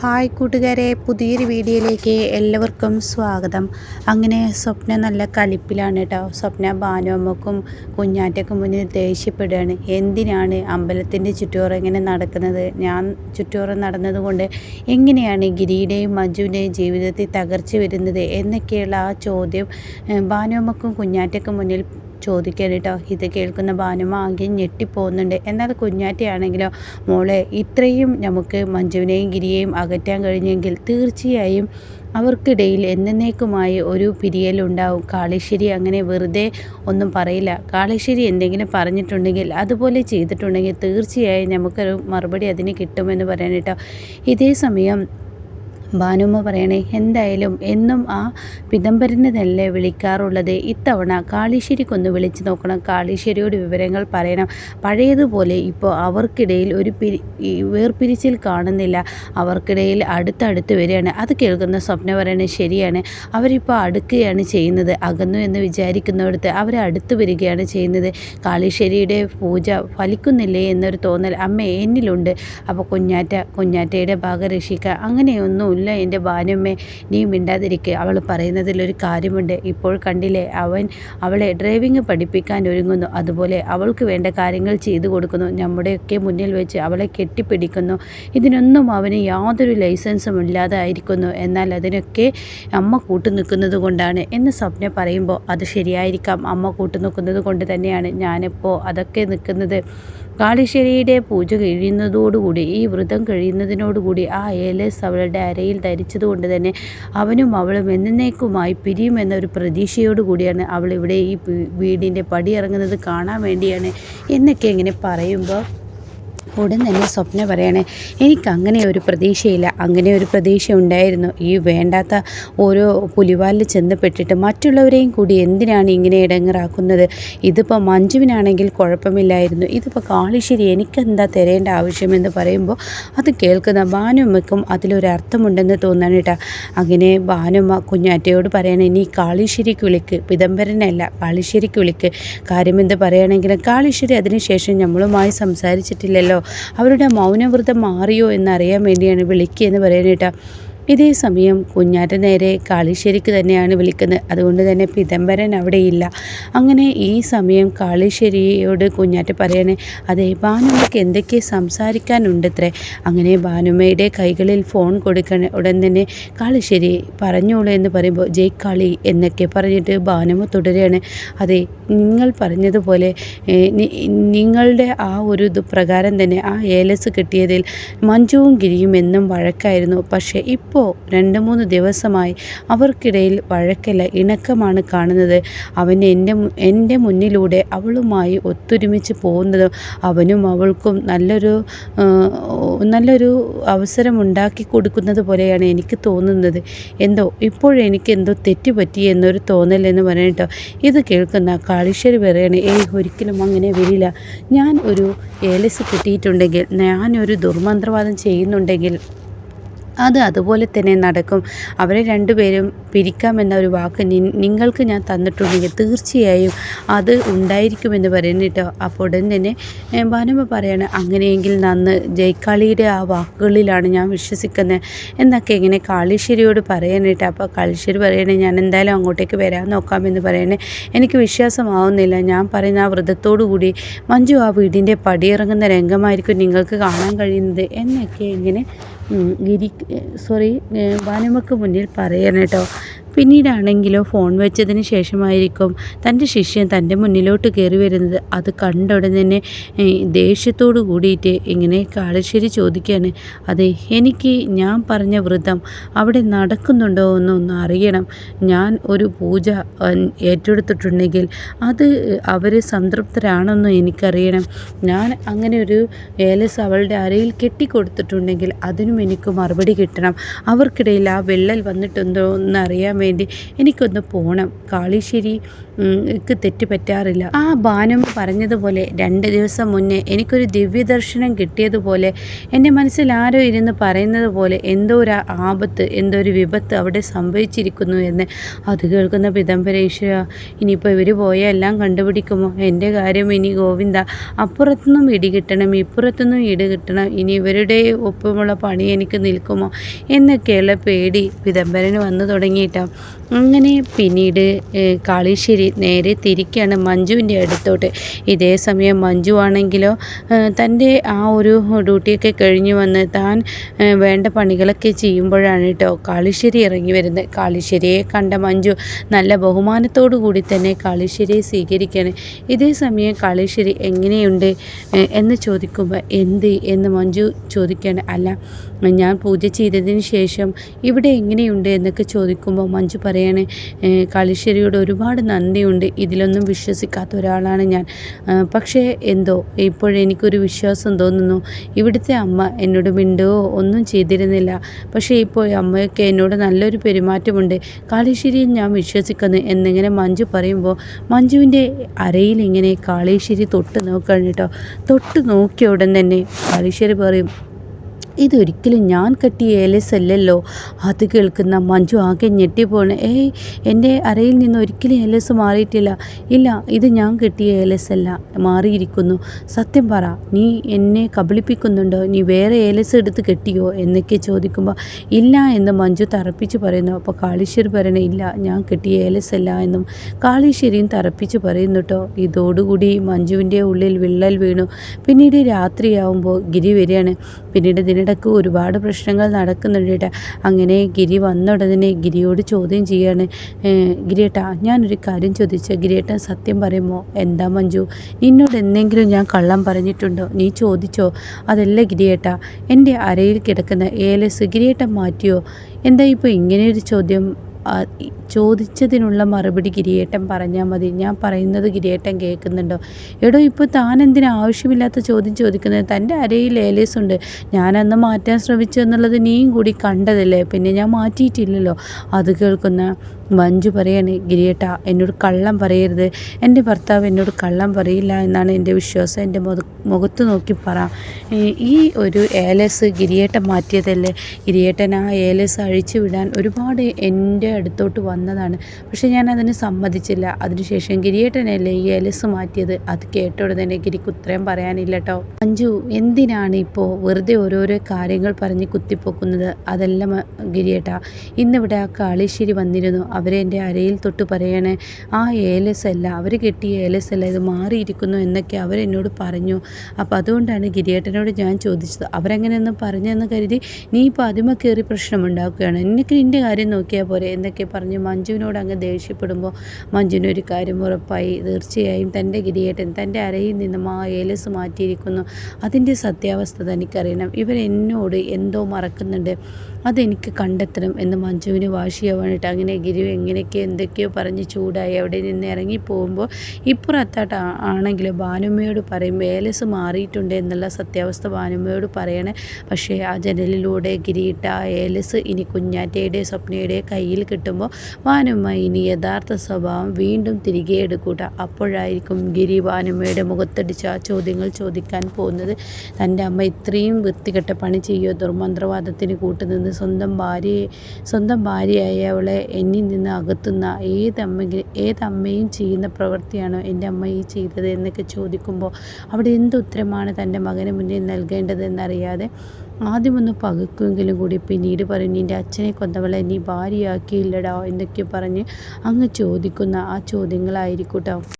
Hi കൂട്ടുകാരെ പുതിയൊരു വീഡിയോയിലേക്ക് എല്ലാവർക്കും സ്വാഗതം. അങ്ങനെ സ്വപ്ന നല്ല കലിപ്പിലാണ് കേട്ടോ സ്വപ്ന ഭാനുവമ്മക്കും കുഞ്ഞാറ്റക്കും മുന്നിൽ ദേഷ്യപ്പെടുകയാണ്. എന്തിനാണ് അമ്പലത്തിന്റെ ചുറ്റോറം ഇങ്ങനെ നടക്കുന്നത്? ഞാൻ ചുറ്റോറം നടന്നതുകൊണ്ട് എങ്ങനെയാണ് ഗിരിയുടെയും മഞ്ജുവിന്റെയും ജീവിതത്തിൽ തകർച്ച വരുന്നത് എന്നൊക്കെയുള്ള ആ ചോദ്യം ബാനുമ്മക്കും കുഞ്ഞാറ്റക്കും മുന്നിൽ ചോദിക്കാൻ കേട്ടോ ഇത് കേൾക്കുന്ന ഭാനുമ ആകെ ഞെട്ടിപ്പോകുന്നുണ്ട്. എന്നാൽ കുഞ്ഞാറ്റയാണെങ്കിലോ? മോളെ ഇത്രയും നമുക്ക് മഞ്ജുവിനെയും ഗിരിയെയും അകറ്റാൻ കഴിഞ്ഞെങ്കിൽ തീർച്ചയായും അവർക്കിടയിൽ എന്നേക്കുമായി ഒരു പിരിയലുണ്ടാവും കാളിശ്ശേരി അങ്ങനെ വെറുതെ ഒന്നും പറയില്ല. കാളിശ്ശേരി എന്തെങ്കിലും പറഞ്ഞിട്ടുണ്ടെങ്കിൽ അതുപോലെ ചെയ്തിട്ടുണ്ടെങ്കിൽ തീർച്ചയായും നമുക്കൊരു മറുപടി അതിന് കിട്ടുമെന്ന് പറയാൻ കേട്ടോ ഇതേ സമയം ഭാനുമ്മ പറയണേ എന്തായാലും എന്നും ആ പിതംബരനെ തന്നെ വിളിക്കാറുള്ളത്? ഇത്തവണ കാളിശ്ശേരിക്കൊന്ന് വിളിച്ചു നോക്കണം. കാളിശ്ശേരിയോട് വിവരങ്ങൾ പറയണം. പഴയതുപോലെ ഇപ്പോൾ അവർക്കിടയിൽ ഒരു പിരി വേർപിരിച്ചിൽ കാണുന്നില്ല. അവർക്കിടയിൽ അടുത്തടുത്ത് വരികയാണ്. അത് കേൾക്കുന്ന സ്വപ്ന പറയണേ ശരിയാണ്. അവരിപ്പോൾ അടുക്കുകയാണ് ചെയ്യുന്നത്. അകന്നു എന്ന് വിചാരിക്കുന്നിടത്ത് അവരെ അടുത്ത് വരികയാണ് ചെയ്യുന്നത്. കാളിശ്ശേരിയുടെ പൂജ ഫലിക്കുന്നില്ലേ എന്നൊരു തോന്നൽ അമ്മ എന്നിലുണ്ട്. അപ്പോൾ കുഞ്ഞാറ്റ കുഞ്ഞാറ്റയുടെ ഭാഗം രക്ഷിക്കുക അങ്ങനെയൊന്നുമില്ല എന്റെ ഭാനുമ്മേ നീ മിണ്ടാതിരിക്കുക അവൾ പറയുന്നതിലൊരു കാര്യമുണ്ട്. ഇപ്പോൾ കണ്ടില്ലേ അവൻ അവളെ ഡ്രൈവിംഗ് പഠിപ്പിക്കാൻ ഒരുങ്ങുന്നു. അതുപോലെ അവൾക്ക് വേണ്ട കാര്യങ്ങൾ ചെയ്തു കൊടുക്കുന്നു. നമ്മുടെയൊക്കെ മുന്നിൽ വെച്ച് അവളെ കെട്ടിപ്പിടിക്കുന്നു. ഇതിനൊന്നും അവന് യാതൊരു ലൈസൻസും ഇല്ലാതായിരിക്കുന്നു. എന്നാൽ അതിനൊക്കെ അമ്മ കൂട്ടു നിൽക്കുന്നത് കൊണ്ടാണ് എന്ന് സ്വപ്ന പറയുമ്പോൾ അത് ശരിയായിരിക്കാം. അമ്മ കൂട്ടു നിൽക്കുന്നത് കൊണ്ട് തന്നെയാണ് ഞാനിപ്പോൾ അതൊക്കെ നിൽക്കുന്നത്. കാളിശ്ശേരിയുടെ പൂജ കഴിയുന്നതോടുകൂടി ഈ വ്രതം കഴിയുന്നതിനോടുകൂടി ആ ഏലസ് അവളുടെ അരയിൽ ധരിച്ചതുകൊണ്ട് തന്നെ അവനും അവളും എന്നേക്കുമായി പിരിയുമെന്നൊരു പ്രതീക്ഷയോടുകൂടിയാണ് അവൾ ഇവിടെ ഈ വീടിന്റെ പടിയിറങ്ങുന്നത് കാണാൻ വേണ്ടിയാണ് എന്നൊക്കെ ഇങ്ങനെ പറയുമ്പോൾ ഉടൻ തന്നെ സ്വപ്ന പറയണേ എനിക്ക് അങ്ങനെ ഒരു പ്രതീക്ഷയില്ല. അങ്ങനെ ഒരു പ്രതീക്ഷ ഉണ്ടായിരുന്നു. ഈ വേണ്ടാത്ത ഓരോ പുലിവാലിൽ ചെന്ന് പെട്ടിട്ട് മറ്റുള്ളവരെയും കൂടി എന്തിനാണ് ഇങ്ങനെ ഇടങ്ങറാക്കുന്നത്? ഇതിപ്പോൾ മഞ്ജുവിനാണെങ്കിൽ കുഴപ്പമില്ലായിരുന്നു. ഇതിപ്പോൾ കാളിശ്ശേരി എനിക്കെന്താ തരേണ്ട ആവശ്യമെന്ന് പറയുമ്പോൾ അത് കേൾക്കുന്ന ഭാനുമ്മയ്ക്കും അതിലൊരർത്ഥമുണ്ടെന്ന് തോന്നാണ് കേട്ടോ അങ്ങനെ ഭാനുമ്മ കുഞ്ഞാറ്റയോട് പറയണേ നീ കാളിശ്ശേരിക്ക് വിളിക്ക്. പിദംബരനല്ല കാളിശ്ശേരിക്ക് വിളിക്ക്. കാര്യമെന്ത് പറയുകയാണെങ്കിലും കാളിശ്ശേരി അതിനുശേഷം നമ്മളുമായി സംസാരിച്ചിട്ടില്ലല്ലോ. അവരുടെ മൗനവ്രതം മാറിയോ എന്നറിയാൻ വേണ്ടിയാണ് വിളിക്കുക എന്ന് പറയാനേട്ടാ ഇതേ സമയം കുഞ്ഞാറ്റ നേരെ കാളിശ്ശേരിക്ക് തന്നെയാണ് വിളിക്കുന്നത്. അതുകൊണ്ട് തന്നെ പിതംബരൻ ഇല്ല അങ്ങനെ ഈ സമയം കാളിശ്ശേരിയോട് കുഞ്ഞാറ്റ പറയണേ അതെ ഭാനുമ്മയ്ക്ക് എന്തൊക്കെ സംസാരിക്കാനുണ്ടത്രേ? അങ്ങനെ ഭാനുമ്മയുടെ കൈകളിൽ ഫോൺ കൊടുക്കണ ഉടൻ തന്നെ കാളിശ്ശേരി പറഞ്ഞോളൂ എന്ന് പറയുമ്പോൾ ജയ് കാളി എന്നൊക്കെ പറഞ്ഞിട്ട് ഭാനുമ്മ തുടരുകയാണ്. അതെ നിങ്ങൾ പറഞ്ഞതുപോലെ നിങ്ങളുടെ ആ ഒരു ഇത് പ്രകാരം തന്നെ ആ ഏലസ് കിട്ടിയതിൽ മഞ്ജുവും ഗിരിയും എന്നും വഴക്കായിരുന്നു. പക്ഷേ ഇപ്പോൾ രണ്ട് മൂന്ന് ദിവസമായി അവർക്കിടയിൽ വഴക്കല്ല ഇണക്കമാണ് കാണുന്നത്. അവൻ എന്റെ എന്റെ മുന്നിലൂടെ അവളുമായി ഒത്തൊരുമിച്ച് പോകുന്നതും അവനും അവൾക്കും നല്ലൊരു നല്ലൊരു അവസരം ഉണ്ടാക്കി കൊടുക്കുന്നത് പോലെയാണ് എനിക്ക് തോന്നുന്നത്. എന്തോ ഇപ്പോഴെനിക്ക് എന്തോ തെറ്റുപറ്റി എന്നൊരു തോന്നൽ എന്ന് പറഞ്ഞിട്ടോ ഇത് കേൾക്കുന്ന കാളിശ്ശേരി പറയണേ ഏയ് ഒരിക്കലും അങ്ങനെ വരില്ല. ഞാൻ ഒരു ഏലസ് കിട്ടിയിട്ടുണ്ടെങ്കിൽ ഞാനൊരു ദുർമന്ത്രവാദം ചെയ്യുന്നുണ്ടെങ്കിൽ അത് അതുപോലെ തന്നെ നടക്കും. അവരെ രണ്ടുപേരും പിരിക്കാമെന്ന ഒരു വാക്ക് നിങ്ങൾക്ക് ഞാൻ തന്നിട്ടുണ്ടെങ്കിൽ തീർച്ചയായും അത് ഉണ്ടായിരിക്കുമെന്ന് പറയുന്നു കേട്ടോ. അപ്പോൾ ഉടൻ തന്നെ ഭാനുമ പറയാണ് അങ്ങനെയെങ്കിൽ നന്ന് ജയ്ക്കാളിയുടെ ആ വാക്കുകളിലാണ് ഞാൻ വിശ്വസിക്കുന്നത്. എന്നൊക്കെ ഇങ്ങനെ കാളിശ്ശേരിയോട് പറയാനായിട്ട് അപ്പോൾ കാളിശ്ശേരി പറയണേ ഞാൻ എന്തായാലും അങ്ങോട്ടേക്ക് വരാൻ നോക്കാമെന്ന് പറയണേ. എനിക്ക് വിശ്വാസമാവുന്നില്ല. ഞാൻ പറയുന്ന ആ വ്രതത്തോടു കൂടി മഞ്ജു ആ വീടിന്റെ പടിയിറങ്ങുന്ന രംഗമായിരിക്കും നിങ്ങൾക്ക് കാണാൻ കഴിയുന്നത്. എന്നൊക്കെ ഇങ്ങനെ സോറി ഭാനുമക്ക് മുന്നിൽ പറയണം കേട്ടോ. പിന്നീടാണെങ്കിലോ ഫോൺ വെച്ചതിന് ശേഷമായിരിക്കും തന്റെ ശിഷ്യൻ തന്റെ മുന്നിലോട്ട് കയറി വരുന്നത്. അത് കണ്ട ഉടൻ തന്നെ ദേഷ്യത്തോട് കൂടിയിട്ട് ഇങ്ങനെ കാളശ്ശേരി ചോദിക്കുകയാണ് അതെ എനിക്ക് ഞാൻ പറഞ്ഞ വ്രതം അവിടെ നടക്കുന്നുണ്ടോ എന്നൊന്ന് അറിയണം. ഞാൻ ഒരു പൂജ ഏറ്റെടുത്തിട്ടുണ്ടെങ്കിൽ അത് അവർ സംതൃപ്തരാണെന്ന് എനിക്കറിയണം. ഞാൻ അങ്ങനെ ഒരു ഏലസ് അവളുടെ അരയിൽ കെട്ടിക്കൊടുത്തിട്ടുണ്ടെങ്കിൽ അതിനും എനിക്ക് മറുപടി കിട്ടണം. അവർക്കിടയിൽ ആ വിള്ളൽ വന്നിട്ടുണ്ടോ എന്ന് അറിയാൻ വേണ്ടി എനിക്കൊന്ന് പോകണം കാളിശ്ശേരി എനിക്ക് തെറ്റ് പറ്റാറില്ല. ആ ബാനു പറഞ്ഞതുപോലെ രണ്ട് ദിവസം മുന്നേ എനിക്കൊരു ദിവ്യദർശനം കിട്ടിയതുപോലെ എന്റെ മനസ്സിൽ ആരോ ഇരുന്ന് പറയുന്നത് പോലെ എന്തോ ഒരു ആപത്ത് എന്തോ ഒരു വിപത്ത് അവിടെ സംഭവിച്ചിരിക്കുന്നു എന്ന് അത് കേൾക്കുന്ന പിതംബര ഈശ്വര ഇനിയിപ്പോൾ ഇവർ പോയാൽ എല്ലാം കണ്ടുപിടിക്കുമോ? എന്റെ കാര്യം ഇനി ഗോവിന്ദ അപ്പുറത്തുനിന്നും ഇടി കിട്ടണം ഇപ്പുറത്തുനിന്നും ഇടി കിട്ടണം ഇനി ഇവരുടെ ഒപ്പമുള്ള പണി എനിക്ക് നിൽക്കുമോ? എന്നൊക്കെയുള്ള പേടി പിതംബരന് വന്നു തുടങ്ങിയിട്ടാണ് അങ്ങനെ പിന്നീട് കാളീശ്ശേരി നേരെ തിരിക്കുകയാണ് മഞ്ജുവിന്റെ അടുത്തോട്ട്. ഇതേ സമയം മഞ്ജു ആണെങ്കിലോ തന്റെ ആ ഒരു ഡ്യൂട്ടിയൊക്കെ കഴിഞ്ഞു വന്ന് താൻ വേണ്ട പണികളൊക്കെ ചെയ്യുമ്പോഴാണ് കേട്ടോ കാളിശ്ശേരി ഇറങ്ങി വരുന്നത്. കാളിശ്ശേരിയെ കണ്ട മഞ്ജു നല്ല ബഹുമാനത്തോടു കൂടി തന്നെ കാളിശ്ശേരിയെ സ്വീകരിക്കുകയാണ് ഇതേ സമയം കാളിശ്ശേരി എങ്ങനെയുണ്ട് എന്ന് ചോദിക്കുമ്പോൾ എന്ത് എന്ന് മഞ്ജു ചോദിക്കുകയാണ് അല്ല ഞാൻ പൂജ ചെയ്തതിന് ശേഷം ഇവിടെ എങ്ങനെയുണ്ട് എന്നൊക്കെ ചോദിക്കുമ്പോൾ മഞ്ജു പറയണേ കളിശ്ശേരിയോട് ഒരുപാട് നന്ദിയുണ്ട്. ഇതിലൊന്നും വിശ്വസിക്കാത്ത ഒരാളാണ് ഞാൻ. പക്ഷേ എന്തോ ഇപ്പോഴെനിക്കൊരു വിശ്വാസം തോന്നുന്നു. ഇവിടുത്തെ അമ്മ എന്നോട് മിണ്ടോ? ഒന്നും ചെയ്തിരുന്നില്ല. പക്ഷേ ഇപ്പോൾ അമ്മയൊക്കെ എന്നോട് നല്ലൊരു പെരുമാറ്റമുണ്ട്. കാളീശ്ശേരിയിൽ ഞാൻ വിശ്വസിക്കുന്നു എന്നിങ്ങനെ മഞ്ജു പറയുമ്പോൾ മഞ്ജുവിന്റെ അരയിൽ ഇങ്ങനെ കാളീശ്ശേരി തൊട്ട് നോക്കുകയാണ് കേട്ടോ. തൊട്ട് നോക്കിയ ഉടൻ തന്നെ കാളീശ്വരി പറയും ഇതൊരിക്കലും ഞാൻ കെട്ടിയ ഏലസ് അല്ലല്ലോ. അത് കേൾക്കുന്ന മഞ്ജു ആകെ ഞെട്ടിപ്പോണ്. ഏയ് എന്റെ അരയിൽ നിന്ന് ഒരിക്കലും ഏലസ് മാറിയിട്ടില്ല. ഇല്ല ഇത് ഞാൻ കെട്ടിയ ഏലസ് അല്ല. മാറിയിരിക്കുന്നു. സത്യം പറ നീ എന്നെ കബളിപ്പിക്കുന്നുണ്ടോ? നീ വേറെ ഏലസ് എടുത്ത് കെട്ടിയോ? എന്നൊക്കെ ചോദിക്കുമ്പോൾ ഇല്ല എന്ന് മഞ്ജു തറപ്പിച്ച് പറയുന്നു. അപ്പോൾ കാളീശ്വരി പറയണേ ഇല്ല ഞാൻ കെട്ടിയ ഏലസ് അല്ല എന്നും കാളീശ്വരിയും തറപ്പിച്ച് പറയുന്നു കേട്ടോ ഇതോടുകൂടി മഞ്ജുവിന്റെ ഉള്ളിൽ വിള്ളൽ വീണു. പിന്നീട് രാത്രിയാവുമ്പോൾ ഗിരി വരികയാണ്. പിന്നീട് ദിന ഇടയ്ക്ക് ഒരുപാട് പ്രശ്നങ്ങൾ നടക്കുന്നുണ്ട് കേട്ടോ അങ്ങനെ ഗിരി വന്ന ഉടനെ ഗിരിയോട് ചോദ്യം ചെയ്യാണ്. ഗിരിയേട്ടാ ഞാനൊരു കാര്യം ചോദിച്ച. ഗിരിയേട്ടൻ സത്യം പറയുമോ? എന്താ മഞ്ജു? നിന്നോട് എന്തെങ്കിലും ഞാൻ കള്ളം പറഞ്ഞിട്ടുണ്ടോ? നീ ചോദിച്ചോ? അതല്ല ഗിരിയേട്ടാ എന്റെ അരയിൽ കിടക്കുന്ന ഏലസ് ഗിരിയേട്ടൻ മാറ്റിയോ? എന്താ ഇപ്പോൾ ഇങ്ങനെയൊരു ചോദ്യം? ചോദിച്ചതിനുള്ള മറുപടി ഗിരിയേട്ടൻ പറഞ്ഞാൽ മതി. ഞാൻ പറയുന്നത് ഗിരിയേട്ടൻ കേൾക്കുന്നുണ്ടോ? എടോ ഇപ്പോൾ താൻ എന്തിനാ ആവശ്യമില്ലാത്ത ചോദ്യം ചോദിക്കുന്നത്? തന്റെ അരയിൽ ഏലേസ് ഉണ്ട്. ഞാനന്ന് മാറ്റാൻ ശ്രമിച്ചു എന്നുള്ളത് നീയും കൂടി കണ്ടതല്ലേ? പിന്നെ ഞാൻ മാറ്റിയിട്ടില്ലല്ലോ. അത് കേൾക്കുന്ന മഞ്ജു പറയാണ് ഗിരിയേട്ട എന്നോട് കള്ളം പറയരുത്. എന്റെ ഭർത്താവ് എന്നോട് കള്ളം പറയില്ല എന്നാണ് എന്റെ വിശ്വാസം. എന്റെ മുഖത്ത് നോക്കി പറ. ഈ ഒരു ഏലസ് ഗിരിയേട്ടൻ മാറ്റിയതല്ലേ? ഗിരിയേട്ടൻ ആ ഏലസ് അഴിച്ചു വിടാൻ ഒരുപാട് എന്റെ അടുത്തോട്ട് വന്നതാണ്. പക്ഷേ ഞാൻ അതിന് സമ്മതിച്ചില്ല. അതിനുശേഷം ഗിരിയേട്ടനല്ലേ ഈ ഏലസ് മാറ്റിയത്? അത് കേട്ടോടെ തന്നെ ഗിരിക്ക് ഉത്തരം പറയാനില്ല കേട്ടോ മഞ്ജു എന്തിനാണ് ഇപ്പോൾ വെറുതെ ഓരോരോ കാര്യങ്ങൾ പറഞ്ഞ് കുത്തിപ്പൊക്കുന്നത്? അതെല്ലാം ഗിരിയേട്ട ഇന്നിവിടെ ആ കാളീശ്ശേരി വന്നിരുന്നു. അവരെ എന്റെ അരയിൽ തൊട്ട് പറയണേ ആ ഏലസ് അല്ല അവർ കെട്ടിയ ഏലസ് അല്ല ഇത് മാറിയിരിക്കുന്നു എന്നൊക്കെ അവരെന്നോട് പറഞ്ഞു. അപ്പോൾ അതുകൊണ്ടാണ് ഗിരിയേട്ടനോട് ഞാൻ ചോദിച്ചത്. അവരങ്ങനെയൊന്നും പറഞ്ഞെന്ന് കരുതി നീ ഇപ്പോൾ അതിമ കയറി പ്രശ്നമുണ്ടാക്കുകയാണ് എനിക്ക് നിന്റെ കാര്യം നോക്കിയാൽ പോരെ എന്നൊക്കെ പറഞ്ഞ് മഞ്ജുവിനോട് അങ്ങ് ദേഷ്യപ്പെടുമ്പോൾ മഞ്ജുവിനൊരു കാര്യം ഉറപ്പായി. തീർച്ചയായും തന്റെ ഗിരിയേട്ടൻ തന്റെ അരയിൽ നിന്നും ആ ഏലസ് മാറ്റിയിരിക്കുന്നു. അതിന്റെ സത്യാവസ്ഥ തനിക്കറിയണം. ഇവരെന്നോട് എന്തോ മറക്കുന്നുണ്ട്. അതെനിക്ക് കണ്ടെത്തണം എന്ന് മഞ്ജുവിന് വാശിയാവാനിട്ട് അങ്ങനെ ഗിരി എങ്ങനെയൊക്കെ എന്തൊക്കെയോ പറഞ്ഞ് ചൂടായി അവിടെ നിന്ന് ഇറങ്ങി പോകുമ്പോൾ ഇപ്പുറത്താട്ട് ആണെങ്കിൽ ഭാനുമ്മയോട് പറയും ഏലസ് മാറിയിട്ടുണ്ട് എന്നുള്ള സത്യാവസ്ഥ ഭാനുമ്മയോട് പറയണേ. പക്ഷേ ആ ജനലിലൂടെ ഗിരിയിട്ട ആ ഏലസ് ഇനി കുഞ്ഞാറ്റയുടെ സ്വപ്നയുടെ കയ്യിൽ കിട്ടുമ്പോൾ ഭാനുമ്മ ഇനി യഥാർത്ഥ സ്വഭാവം വീണ്ടും തിരികെ എടുക്കൂട്ട. അപ്പോഴായിരിക്കും ഗിരി ഭാനുമ്മയുടെ മുഖത്തടിച്ച് ആ ചോദ്യങ്ങൾ ചോദിക്കാൻ പോകുന്നത്. തന്റെ അമ്മ ഇത്രയും വൃത്തികെട്ട പണി ചെയ്യുമോ ദുർമന്ത്രവാദത്തിന് കൂട്ടുനിന്ന് സ്വന്തം ഭാര്യയെ സ്വന്തം ഭാര്യയായ അവളെ എന്നിൽ നിന്ന് അകത്തുന്ന ഏതമ്മയും ഏതമ്മയും ചെയ്യുന്ന പ്രവൃത്തിയാണോ എന്റെ അമ്മ ഈ ചെയ്തത് എന്നൊക്കെ ചോദിക്കുമ്പോൾ അവിടെ എന്ത് ഉത്തരമാണ് തന്റെ മകന് മുന്നിൽ നൽകേണ്ടതെന്നറിയാതെ ആദ്യമൊന്ന് പകക്കുമെങ്കിലും കൂടി പിന്നീട് പറയും നിന്റെ അച്ഛനെ കൊന്നവളെ നീ ഭാര്യയാക്കിയില്ലടാ എന്നൊക്കെ പറഞ്ഞ് അങ്ങ് ചോദിക്കുന്ന ആ ചോദ്യങ്ങളായിരിക്കും കേട്ടോ.